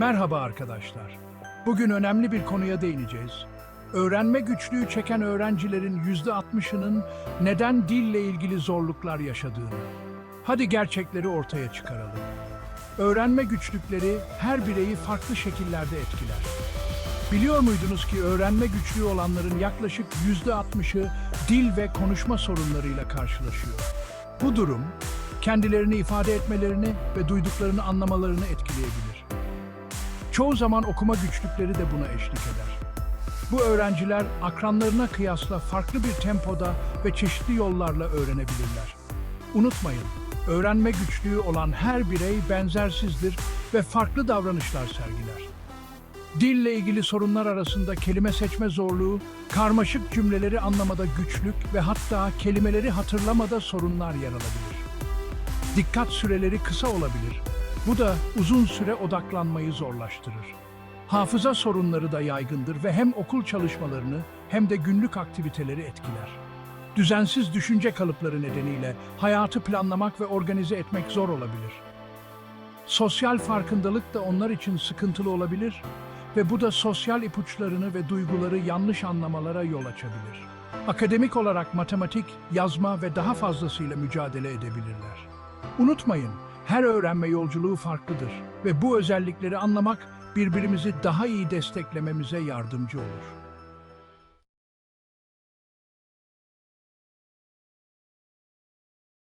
Merhaba arkadaşlar. Bugün önemli bir konuya değineceğiz. Öğrenme güçlüğü çeken öğrencilerin %60'ının neden dille ilgili zorluklar yaşadığını. Hadi gerçekleri ortaya çıkaralım. Öğrenme güçlükleri her bireyi farklı şekillerde etkiler. Biliyor muydunuz ki öğrenme güçlüğü olanların yaklaşık %60'ı dil ve konuşma sorunlarıyla karşılaşıyor. Bu durum kendilerini ifade etmelerini ve duyduklarını anlamalarını etkileyebilir. Çoğu zaman okuma güçlükleri de buna eşlik eder. Bu öğrenciler akranlarına kıyasla farklı bir tempoda ve çeşitli yollarla öğrenebilirler. Unutmayın, öğrenme güçlüğü olan her birey benzersizdir ve farklı davranışlar sergiler. Dille ilgili sorunlar arasında kelime seçme zorluğu, karmaşık cümleleri anlamada güçlük ve hatta kelimeleri hatırlamada sorunlar yer alabilir. Dikkat süreleri kısa olabilir. Bu da uzun süre odaklanmayı zorlaştırır. Hafıza sorunları da yaygındır ve hem okul çalışmalarını hem de günlük aktiviteleri etkiler. Düzensiz düşünce kalıpları nedeniyle hayatı planlamak ve organize etmek zor olabilir. Sosyal farkındalık da onlar için sıkıntılı olabilir ve bu da sosyal ipuçlarını ve duyguları yanlış anlamalara yol açabilir. Akademik olarak matematik, yazma ve daha fazlasıyla mücadele edebilirler. Unutmayın, her öğrenme yolculuğu farklıdır ve bu özellikleri anlamak birbirimizi daha iyi desteklememize yardımcı olur.